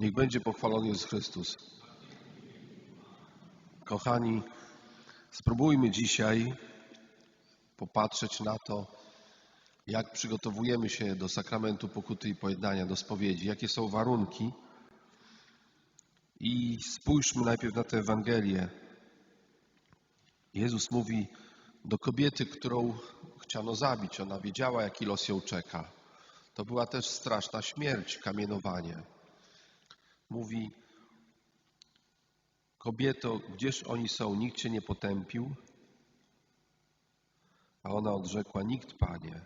Niech będzie pochwalony Jezus Chrystus. Kochani, spróbujmy dzisiaj popatrzeć na to, jak przygotowujemy się do sakramentu pokuty i pojednania, do spowiedzi, jakie są warunki. I spójrzmy najpierw na tę Ewangelię. Jezus mówi do kobiety, którą chciano zabić. Ona wiedziała, jaki los ją czeka. To była też straszna śmierć, kamienowanie. Mówi, kobieto, gdzież oni są? Nikt cię nie potępił? A ona odrzekła, nikt, Panie.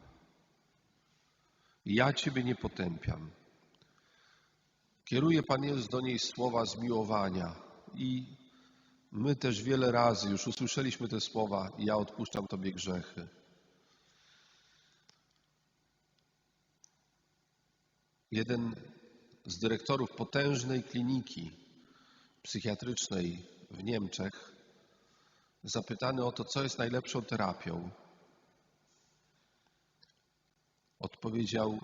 Ja Ciebie nie potępiam. Kieruje Pan Jezus do niej słowa zmiłowania i my też wiele razy już usłyszeliśmy te słowa ja odpuszczam Tobie grzechy. Jeden z dyrektorów potężnej kliniki psychiatrycznej w Niemczech, zapytany o to, co jest najlepszą terapią, odpowiedział,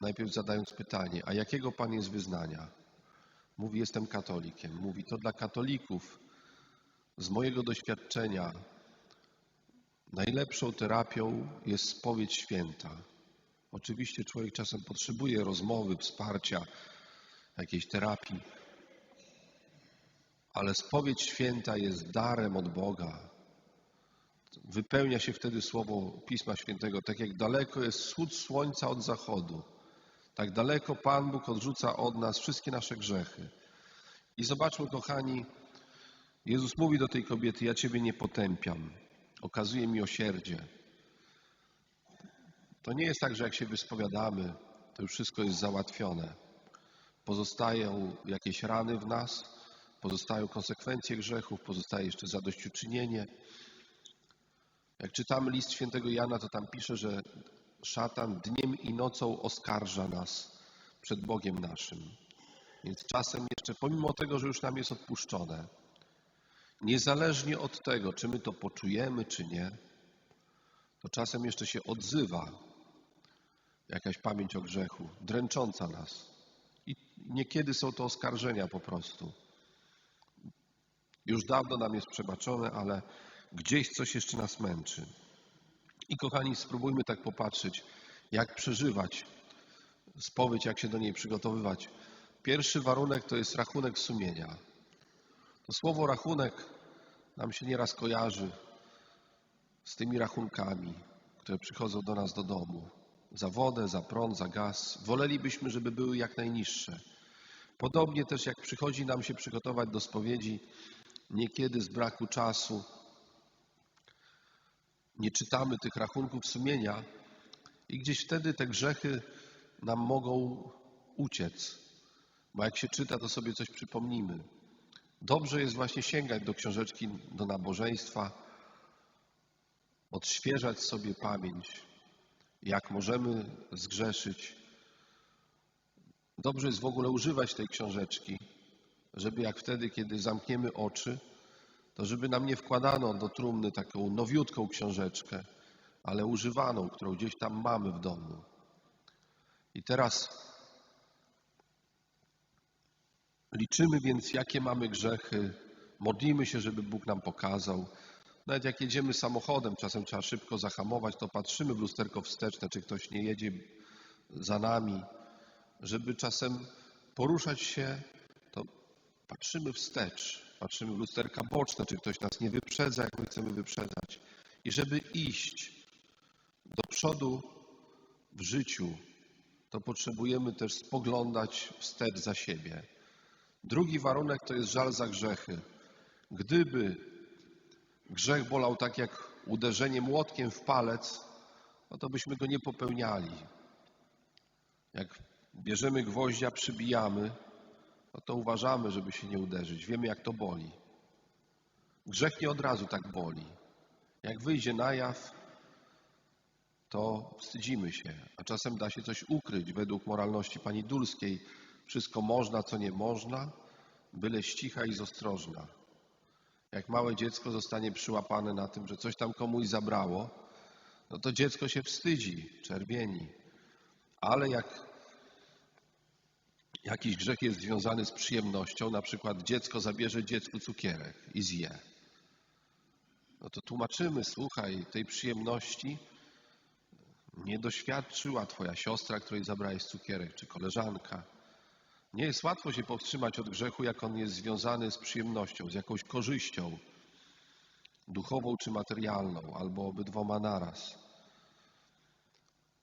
najpierw zadając pytanie, a jakiego Pan jest wyznania? Mówi, jestem katolikiem. Mówi, to dla katolików z mojego doświadczenia najlepszą terapią jest spowiedź święta. Oczywiście człowiek czasem potrzebuje rozmowy, wsparcia, jakiejś terapii, ale spowiedź święta jest darem od Boga. Wypełnia się wtedy słowo Pisma Świętego, tak jak daleko jest wschód słońca od zachodu, tak daleko Pan Bóg odrzuca od nas wszystkie nasze grzechy. I zobaczmy, kochani, Jezus mówi do tej kobiety: Ja Ciebie nie potępiam, okazuje miłosierdzie. To nie jest tak, że jak się wyspowiadamy, to już wszystko jest załatwione. Pozostają jakieś rany w nas, pozostają konsekwencje grzechów, pozostaje jeszcze zadośćuczynienie. Jak czytamy list świętego Jana, to tam pisze, że szatan dniem i nocą oskarża nas przed Bogiem naszym. Więc czasem jeszcze, pomimo tego, że już nam jest odpuszczone, niezależnie od tego, czy my to poczujemy, czy nie, to czasem jeszcze się odzywa jakaś pamięć o grzechu, dręcząca nas. Niekiedy są to oskarżenia po prostu. Już dawno nam jest przebaczone, ale gdzieś coś jeszcze nas męczy. I kochani, spróbujmy tak popatrzeć, jak przeżywać spowiedź, jak się do niej przygotowywać. Pierwszy warunek to jest rachunek sumienia. To słowo rachunek nam się nieraz kojarzy z tymi rachunkami, które przychodzą do nas do domu. Za wodę, za prąd, za gaz. Wolelibyśmy, żeby były jak najniższe. Podobnie też jak przychodzi nam się przygotować do spowiedzi, niekiedy z braku czasu, nie czytamy tych rachunków sumienia i gdzieś wtedy te grzechy nam mogą uciec. Bo jak się czyta, to sobie coś przypomnimy. Dobrze jest właśnie sięgać do książeczki, do nabożeństwa, odświeżać sobie pamięć, jak możemy zgrzeszyć. Dobrze jest w ogóle używać tej książeczki, żeby jak wtedy, kiedy zamkniemy oczy, to żeby nam nie wkładano do trumny taką nowiutką książeczkę, ale używaną, którą gdzieś tam mamy w domu. I teraz liczymy więc, jakie mamy grzechy, modlimy się, żeby Bóg nam pokazał. Nawet jak jedziemy samochodem, czasem trzeba szybko zahamować, to patrzymy w lusterko wsteczne, czy ktoś nie jedzie za nami, żeby czasem poruszać się, to patrzymy wstecz, patrzymy w lusterka boczne, czy ktoś nas nie wyprzedza, jak my chcemy wyprzedzać. I żeby iść do przodu w życiu, to potrzebujemy też spoglądać wstecz za siebie. Drugi warunek to jest żal za grzechy. Gdyby grzech bolał tak jak uderzenie młotkiem w palec, no to byśmy go nie popełniali. Jak bierzemy gwoździa, przybijamy, no to uważamy, żeby się nie uderzyć. Wiemy, jak to boli. Grzech nie od razu tak boli. Jak wyjdzie na jaw, to wstydzimy się, a czasem da się coś ukryć według moralności pani Dulskiej. Wszystko można, co nie można, byle ścicha i ostrożna. Jak małe dziecko zostanie przyłapane na tym, że coś tam komuś zabrało, no to dziecko się wstydzi, czerwieni. Ale jak jakiś grzech jest związany z przyjemnością, na przykład dziecko zabierze dziecku cukierek i zje, no to tłumaczymy, słuchaj, tej przyjemności nie doświadczyła twoja siostra, której zabrałeś cukierek, czy koleżanka. Nie jest łatwo się powstrzymać od grzechu, jak on jest związany z przyjemnością, z jakąś korzyścią, duchową czy materialną, albo obydwoma naraz.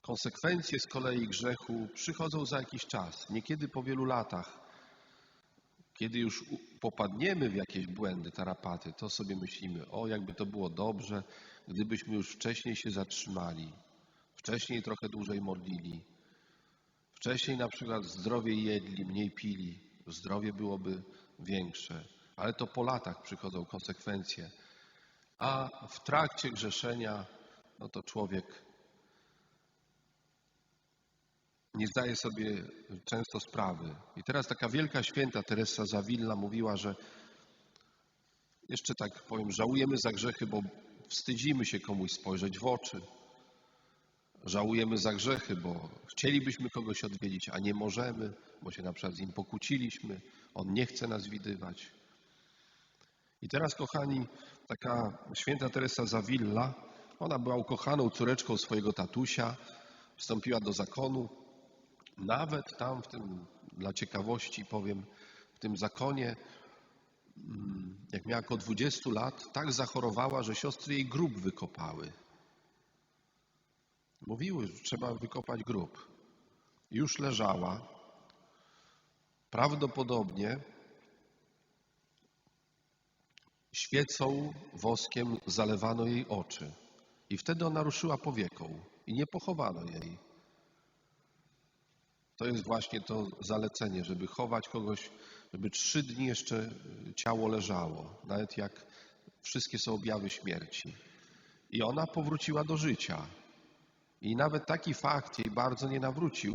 Konsekwencje z kolei grzechu przychodzą za jakiś czas, niekiedy po wielu latach. Kiedy już popadniemy w jakieś błędy, tarapaty, to sobie myślimy, o jakby to było dobrze, gdybyśmy już wcześniej się zatrzymali, wcześniej trochę dłużej modlili, wcześniej na przykład zdrowiej jedli, mniej pili, zdrowie byłoby większe. Ale to po latach przychodzą konsekwencje. A w trakcie grzeszenia, no to człowiek nie zdaje sobie często sprawy. I teraz taka wielka święta Teresa Zawilla mówiła, że jeszcze tak powiem, żałujemy za grzechy, bo wstydzimy się komuś spojrzeć w oczy. Żałujemy za grzechy, bo chcielibyśmy kogoś odwiedzić, a nie możemy, bo się na przykład z nim pokłóciliśmy, on nie chce nas widywać. I teraz, kochani, taka święta Teresa Zawilla, ona była ukochaną córeczką swojego tatusia, wstąpiła do zakonu. Nawet tam, w tym, dla ciekawości powiem, w tym zakonie, mm, jak miała około 20 lat, tak zachorowała, że siostry jej grób wykopały. Mówiły, że trzeba wykopać grób. Już leżała. Prawdopodobnie świecą woskiem zalewano jej oczy. I wtedy ona ruszyła powieką i nie pochowano jej. To jest właśnie to zalecenie, żeby chować kogoś, żeby trzy dni jeszcze ciało leżało, nawet jak wszystkie są objawy śmierci. I ona powróciła do życia. I nawet taki fakt jej bardzo nie nawrócił.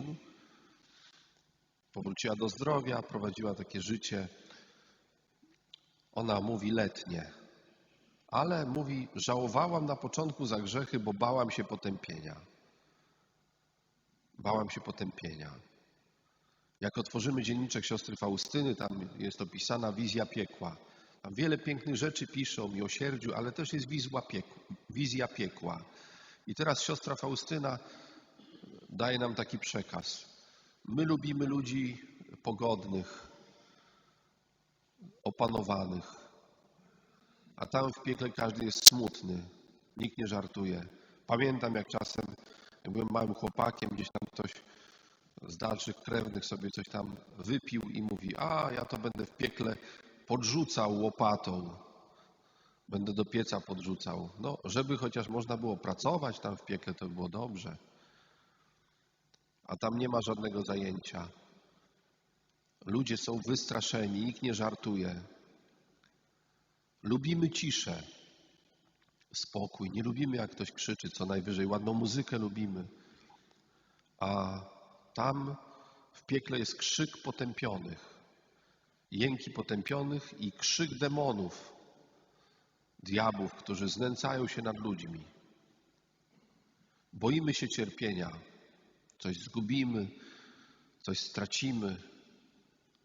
Powróciła do zdrowia, prowadziła takie życie. Ona mówi letnie, ale mówi: Żałowałam na początku za grzechy, bo bałam się potępienia. Bałam się potępienia. Jak otworzymy dzienniczek siostry Faustyny, tam jest opisana wizja piekła. Tam wiele pięknych rzeczy piszą o miłosierdziu, ale też jest wizja piekła. Wizja piekła. I teraz siostra Faustyna daje nam taki przekaz. My lubimy ludzi pogodnych, opanowanych, a tam w piekle każdy jest smutny, nikt nie żartuje. Pamiętam, jak czasem, byłem małym chłopakiem, gdzieś tam ktoś z dalszych krewnych sobie coś tam wypił i mówi, a ja to będę w piekle podrzucał łopatą, będę do pieca podrzucał. No, żeby chociaż można było pracować tam w piekle, to by było dobrze. A tam nie ma żadnego zajęcia. Ludzie są wystraszeni, nikt nie żartuje. Lubimy ciszę, spokój. Nie lubimy, jak ktoś krzyczy, co najwyżej. Ładną muzykę lubimy. A tam w piekle jest krzyk potępionych, jęki potępionych i krzyk demonów, diabłów, którzy znęcają się nad ludźmi. Boimy się cierpienia, coś zgubimy, coś stracimy.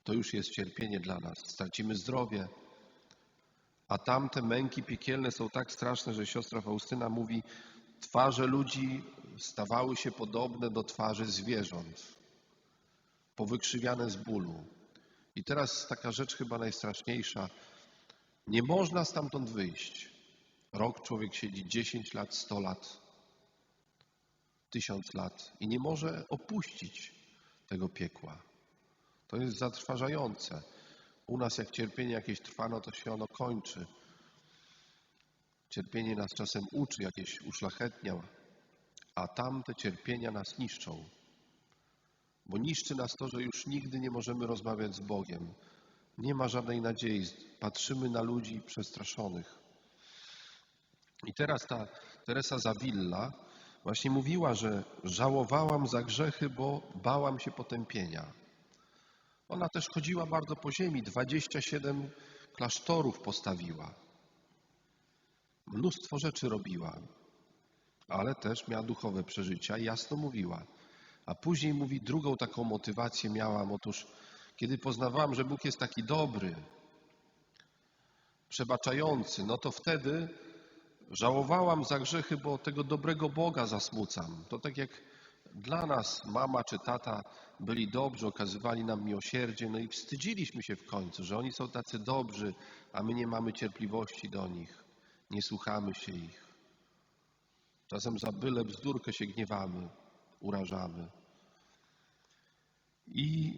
To już jest cierpienie dla nas. Stracimy zdrowie. A tamte męki piekielne są tak straszne, że siostra Faustyna mówi, twarze ludzi stawały się podobne do twarzy zwierząt, powykrzywiane z bólu. I teraz taka rzecz chyba najstraszniejsza. Nie można stamtąd wyjść. Rok człowiek siedzi 10 lat, 100 lat, 1000 lat i nie może opuścić tego piekła. To jest zatrważające. U nas jak cierpienie jakieś trwa, no to się ono kończy. Cierpienie nas czasem uczy, jakieś uszlachetnia, a tamte cierpienia nas niszczą. Bo niszczy nas to, że już nigdy nie możemy rozmawiać z Bogiem. Nie ma żadnej nadziei. Patrzymy na ludzi przestraszonych. I teraz ta Teresa Zawilla właśnie mówiła, że żałowałam za grzechy, bo bałam się potępienia. Ona też chodziła bardzo po ziemi. 27 klasztorów postawiła. Mnóstwo rzeczy robiła, ale też miała duchowe przeżycia i jasno mówiła. A później mówi, drugą taką motywację miałam, otóż Kiedy poznawałam, że Bóg jest taki dobry, przebaczający, no to wtedy żałowałam za grzechy, bo tego dobrego Boga zasmucam. To tak jak dla nas mama czy tata byli dobrzy, okazywali nam miłosierdzie, no i wstydziliśmy się w końcu, że oni są tacy dobrzy, a my nie mamy cierpliwości do nich, nie słuchamy się ich. Czasem za byle bzdurkę się gniewamy, urażamy. I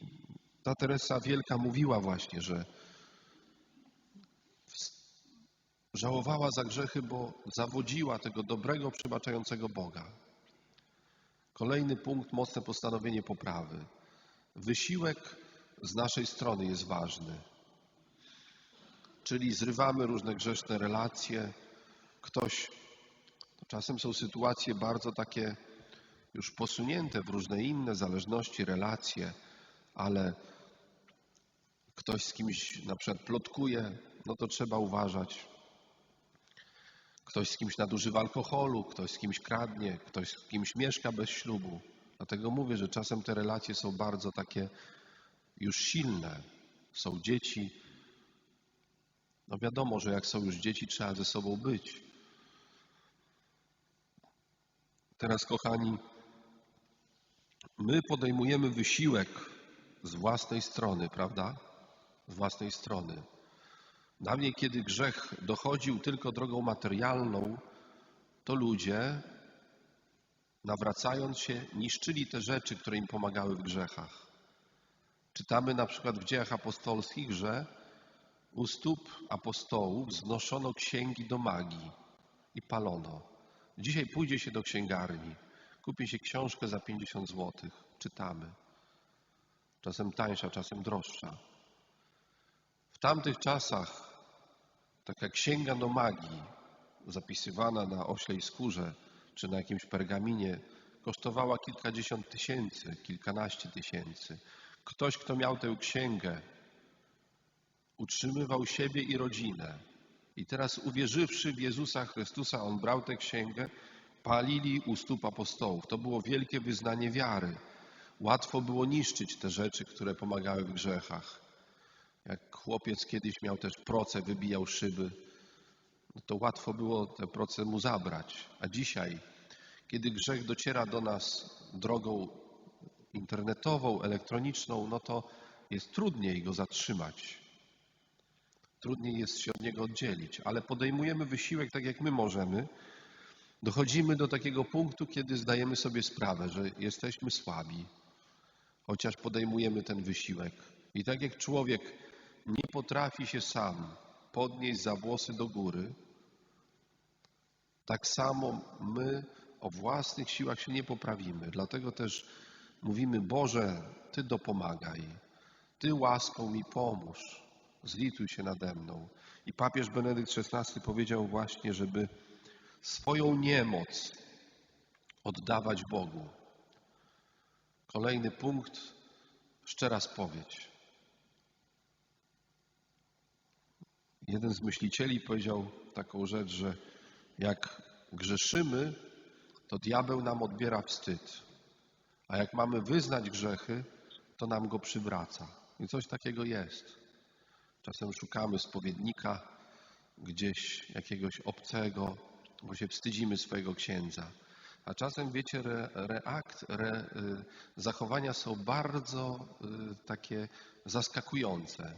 ta Teresa Wielka mówiła właśnie, że żałowała za grzechy, bo zawodziła tego dobrego, przebaczającego Boga. Kolejny punkt, mocne postanowienie poprawy. Wysiłek z naszej strony jest ważny. Czyli zrywamy różne grzeszne relacje. Ktoś, czasem są sytuacje bardzo takie już posunięte w różne inne zależności, relacje, ale ktoś z kimś na przykład plotkuje, no to trzeba uważać. Ktoś z kimś nadużywa alkoholu, ktoś z kimś kradnie, ktoś z kimś mieszka bez ślubu. Dlatego mówię, że czasem te relacje są bardzo takie już silne. Są dzieci. No wiadomo, że jak są już dzieci, trzeba ze sobą być. Teraz, kochani, my podejmujemy wysiłek z własnej strony, prawda? Z własnej strony. Dawniej, kiedy grzech dochodził tylko drogą materialną, to ludzie, nawracając się, niszczyli te rzeczy, które im pomagały w grzechach. Czytamy na przykład w dziejach apostolskich, że u stóp apostołów znoszono księgi do magii i palono. Dzisiaj pójdzie się do księgarni, kupi się książkę za 50 zł, czytamy. Czasem tańsza, czasem droższa. Tamtych czasach taka księga do magii, zapisywana na oślej skórze czy na jakimś pergaminie, kosztowała kilkadziesiąt tysięcy, kilkanaście tysięcy. Ktoś, kto miał tę księgę, utrzymywał siebie i rodzinę. I teraz, uwierzywszy w Jezusa Chrystusa, on brał tę księgę, palili u stóp apostołów. To było wielkie wyznanie wiary. Łatwo było niszczyć te rzeczy, które pomagały w grzechach. Jak chłopiec kiedyś miał też proce, wybijał szyby, no to łatwo było te proce mu zabrać. A dzisiaj, kiedy grzech dociera do nas drogą internetową, elektroniczną, no to jest trudniej go zatrzymać. Trudniej jest się od niego oddzielić, ale podejmujemy wysiłek tak, jak my możemy. Dochodzimy do takiego punktu, kiedy zdajemy sobie sprawę, że jesteśmy słabi, chociaż podejmujemy ten wysiłek. I tak jak człowiek nie potrafi się sam podnieść za włosy do góry, tak samo my o własnych siłach się nie poprawimy. Dlatego też mówimy: Boże, Ty dopomagaj, Ty łaską mi pomóż, zlituj się nade mną. I papież Benedykt XVI powiedział właśnie, żeby swoją niemoc oddawać Bogu. Kolejny punkt, szczera spowiedź. Jeden z myślicieli powiedział taką rzecz, że jak grzeszymy, to diabeł nam odbiera wstyd, a jak mamy wyznać grzechy, to nam go przywraca. I coś takiego jest. Czasem szukamy spowiednika gdzieś jakiegoś obcego, bo się wstydzimy swojego księdza. A czasem, wiecie, re, reakt, re, y, zachowania są bardzo y, takie zaskakujące.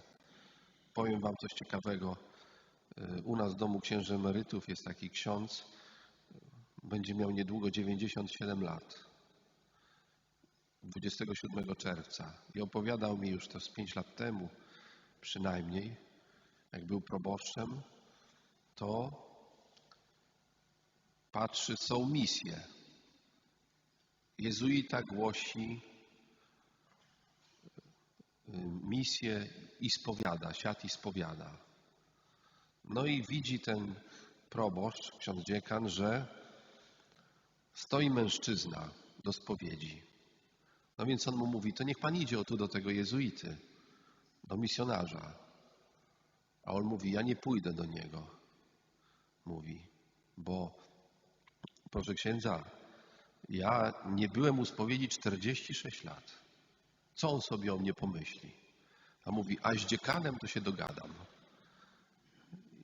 Powiem Wam coś ciekawego. Y, u nas w domu księży emerytów jest taki ksiądz, będzie miał niedługo 97 lat. 27 czerwca. I opowiadał mi już to z 5 lat temu, przynajmniej, jak był proboszczem, to patrzy, są misje. Jezuita głosi misję i spowiada, siat i spowiada. No i widzi ten proboszcz, ksiądz dziekan, że stoi mężczyzna do spowiedzi. No więc on mu mówi, to niech pan idzie o tu do tego jezuity, do misjonarza. A on mówi, ja nie pójdę do niego. Mówi, bo proszę księdza, ja nie byłem u spowiedzi 46 lat. Co on sobie o mnie pomyśli? A mówi, a z dziekanem to się dogadam.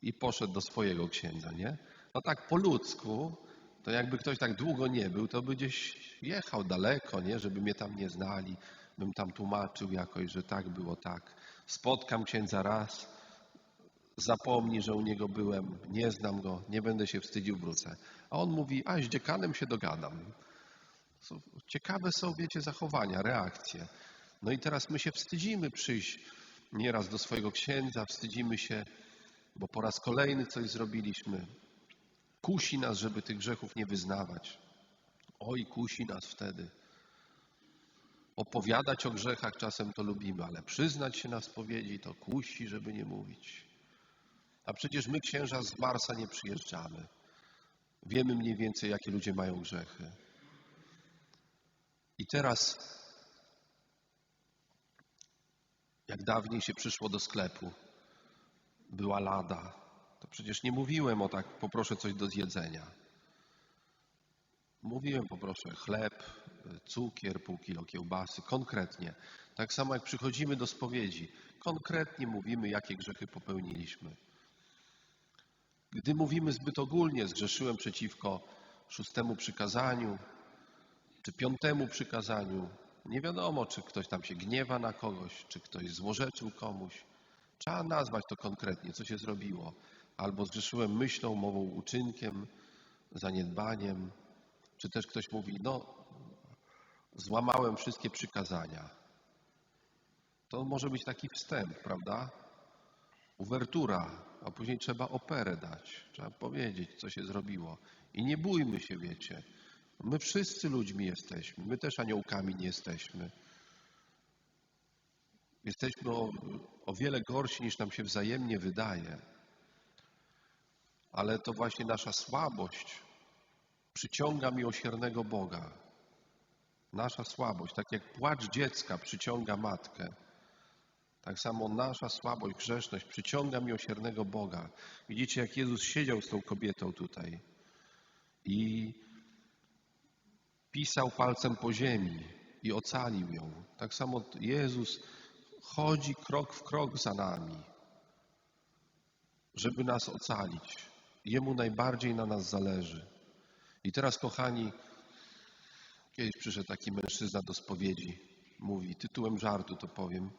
I poszedł do swojego księdza, nie? No tak po ludzku, to jakby ktoś tak długo nie był, to by gdzieś jechał daleko, nie? Żeby mnie tam nie znali, bym tam tłumaczył jakoś, że tak było tak. Spotkam księdza raz, zapomni, że u niego byłem, nie znam go, nie będę się wstydził, wrócę. A on mówi, a z dziekanem się dogadam. Ciekawe są, wiecie, zachowania, reakcje. No i teraz my się wstydzimy przyjść nieraz do swojego księdza, wstydzimy się, bo po raz kolejny coś zrobiliśmy. Kusi nas, żeby tych grzechów nie wyznawać. Oj, kusi nas wtedy. Opowiadać o grzechach czasem to lubimy, ale przyznać się na spowiedzi to kusi, żeby nie mówić. A przecież my, księża, z Marsa nie przyjeżdżamy. Wiemy mniej więcej, jakie ludzie mają grzechy. I teraz, jak dawniej się przyszło do sklepu, była lada, to przecież nie mówiłem o tak, poproszę coś do zjedzenia. Mówiłem, poproszę chleb, cukier, pół kilo kiełbasy, konkretnie. Tak samo jak przychodzimy do spowiedzi, konkretnie mówimy, jakie grzechy popełniliśmy. Gdy mówimy zbyt ogólnie, zgrzeszyłem przeciwko szóstemu przykazaniu, czy piątemu przykazaniu, nie wiadomo, czy ktoś tam się gniewa na kogoś, czy ktoś złorzeczył komuś. Trzeba nazwać to konkretnie, co się zrobiło. Albo zgrzeszyłem myślą, mową, uczynkiem, zaniedbaniem, czy też ktoś mówi, no, złamałem wszystkie przykazania. To może być taki wstęp, prawda? Uwertura, a później trzeba operę dać. Trzeba powiedzieć, co się zrobiło. I nie bójmy się, wiecie. My wszyscy ludźmi jesteśmy. My też aniołkami nie jesteśmy. Jesteśmy o, o wiele gorsi niż nam się wzajemnie wydaje. Ale to właśnie nasza słabość przyciąga miłosiernego Boga. Nasza słabość, tak jak płacz dziecka przyciąga matkę, tak samo nasza słabość, grzeszność przyciąga miłosiernego Boga. Widzicie, jak Jezus siedział z tą kobietą tutaj i pisał palcem po ziemi i ocalił ją. Tak samo Jezus chodzi krok w krok za nami, żeby nas ocalić. Jemu najbardziej na nas zależy. I teraz, kochani, kiedyś przyszedł taki mężczyzna do spowiedzi. Mówi, tytułem żartu to powiem,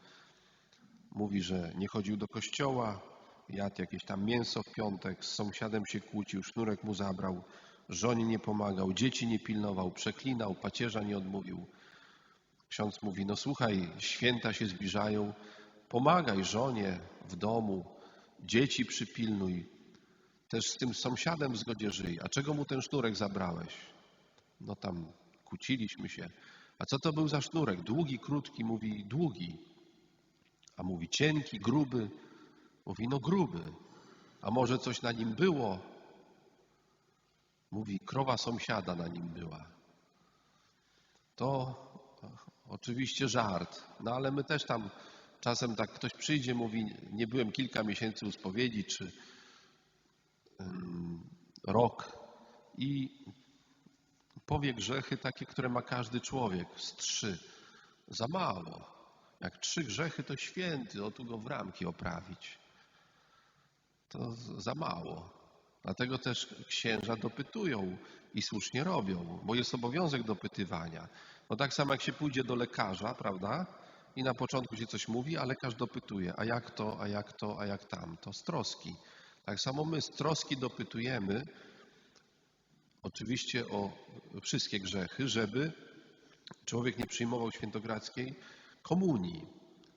mówi, że nie chodził do kościoła, jadł jakieś tam mięso w piątek, z sąsiadem się kłócił, sznurek mu zabrał, żonie nie pomagał, dzieci nie pilnował, przeklinał, pacierza nie odmówił. Ksiądz mówi, no słuchaj, święta się zbliżają, pomagaj żonie w domu, dzieci przypilnuj, też z tym sąsiadem w zgodzie żyj. A czego mu ten sznurek zabrałeś? No tam kłóciliśmy się. A co to był za sznurek? Długi, krótki? Mówi, długi. A mówi, cienki, gruby? Mówi, no gruby. A może coś na nim było? Mówi, krowa sąsiada na nim była. To oczywiście żart, no ale my też tam czasem tak ktoś przyjdzie, mówi, nie byłem kilka miesięcy u spowiedzi, czy ym, rok i powie grzechy takie, które ma każdy człowiek, z trzy. Za mało. Jak trzy grzechy, to święty, o tu go w ramki oprawić. To za mało. Dlatego też księża dopytują i słusznie robią, bo jest obowiązek dopytywania. No tak samo jak się pójdzie do lekarza, prawda? I na początku się coś mówi, a lekarz dopytuje, a jak to, a jak to, a jak tamto, z troski. Tak samo my z troski dopytujemy, oczywiście o wszystkie grzechy, żeby człowiek nie przyjmował świętokradzkiej komunii.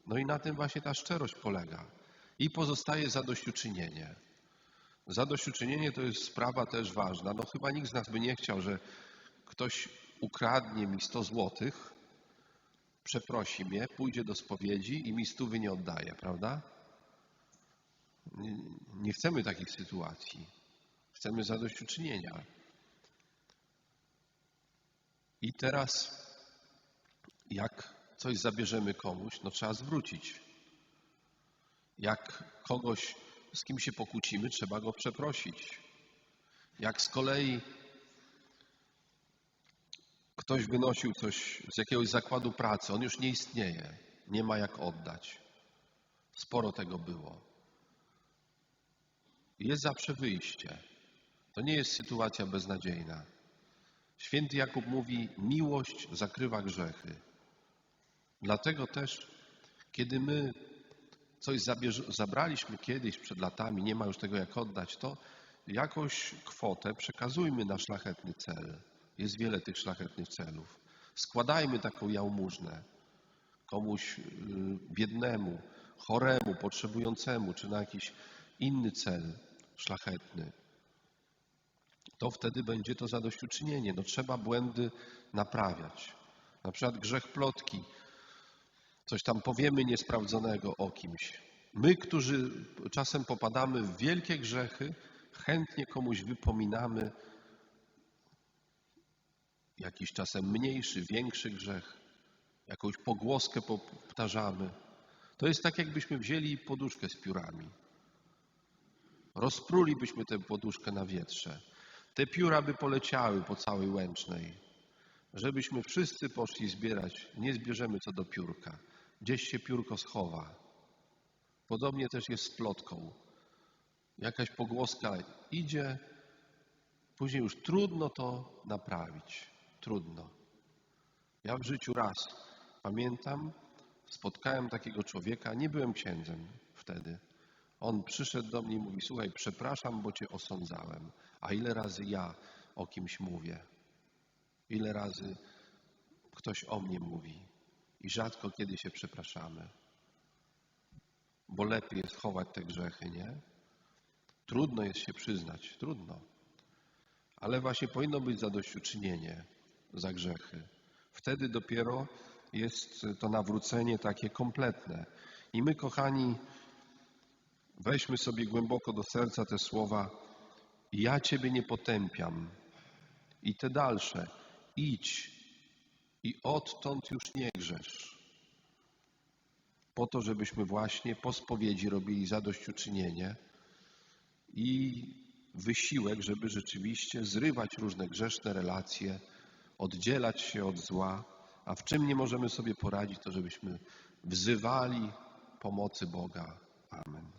No i na tym właśnie ta szczerość polega. I pozostaje zadośćuczynienie. Zadośćuczynienie to jest sprawa też ważna. No chyba nikt z nas by nie chciał, że ktoś ukradnie mi 100 złotych, przeprosi mnie, pójdzie do spowiedzi i mi stówy nie oddaje, prawda? Nie, chcemy takich sytuacji. Chcemy zadośćuczynienia. I teraz, jak coś zabierzemy komuś, no trzeba zwrócić. Jak kogoś, z kim się pokłócimy, trzeba go przeprosić. Jak z kolei ktoś wynosił coś z jakiegoś zakładu pracy, on już nie istnieje, nie ma jak oddać. Sporo tego było. Jest zawsze wyjście. To nie jest sytuacja beznadziejna. Święty Jakub mówi: Miłość zakrywa grzechy. Dlatego też, kiedy my coś zabraliśmy kiedyś przed latami, nie ma już tego jak oddać, to jakąś kwotę przekazujmy na szlachetny cel. Jest wiele tych szlachetnych celów. Składajmy taką jałmużnę komuś y, biednemu, choremu, potrzebującemu, czy na jakiś inny cel szlachetny. To wtedy będzie to zadośćuczynienie. No trzeba błędy naprawiać. Na przykład grzech plotki. Coś tam powiemy niesprawdzonego o kimś. My, którzy czasem popadamy w wielkie grzechy, chętnie komuś wypominamy jakiś czasem mniejszy, większy grzech, jakąś pogłoskę powtarzamy. To jest tak, jakbyśmy wzięli poduszkę z piórami. Rozprulibyśmy tę poduszkę na wietrze. Te pióra by poleciały po całej łęcznej. Żebyśmy wszyscy poszli zbierać, nie zbierzemy co do piórka. Gdzieś się piórko schowa. Podobnie też jest z plotką. Jakaś pogłoska idzie, później już trudno to naprawić. Trudno. Ja w życiu raz pamiętam, spotkałem takiego człowieka, nie byłem księdzem wtedy. On przyszedł do mnie i mówi: Słuchaj, przepraszam, bo cię osądzałem. A ile razy ja o kimś mówię? Ile razy ktoś o mnie mówi? I rzadko kiedy się przepraszamy. Bo lepiej jest chować te grzechy, nie? Trudno jest się przyznać, trudno. Ale właśnie powinno być zadośćuczynienie za grzechy. Wtedy dopiero jest to nawrócenie takie kompletne. I my, kochani, weźmy sobie głęboko do serca te słowa: Ja Ciebie nie potępiam. I te dalsze: idź i odtąd już nie grzesz. Po to, żebyśmy właśnie po spowiedzi robili zadośćuczynienie i wysiłek, żeby rzeczywiście zrywać różne grzeszne relacje, oddzielać się od zła, a w czym nie możemy sobie poradzić, to żebyśmy wzywali pomocy Boga. Amen.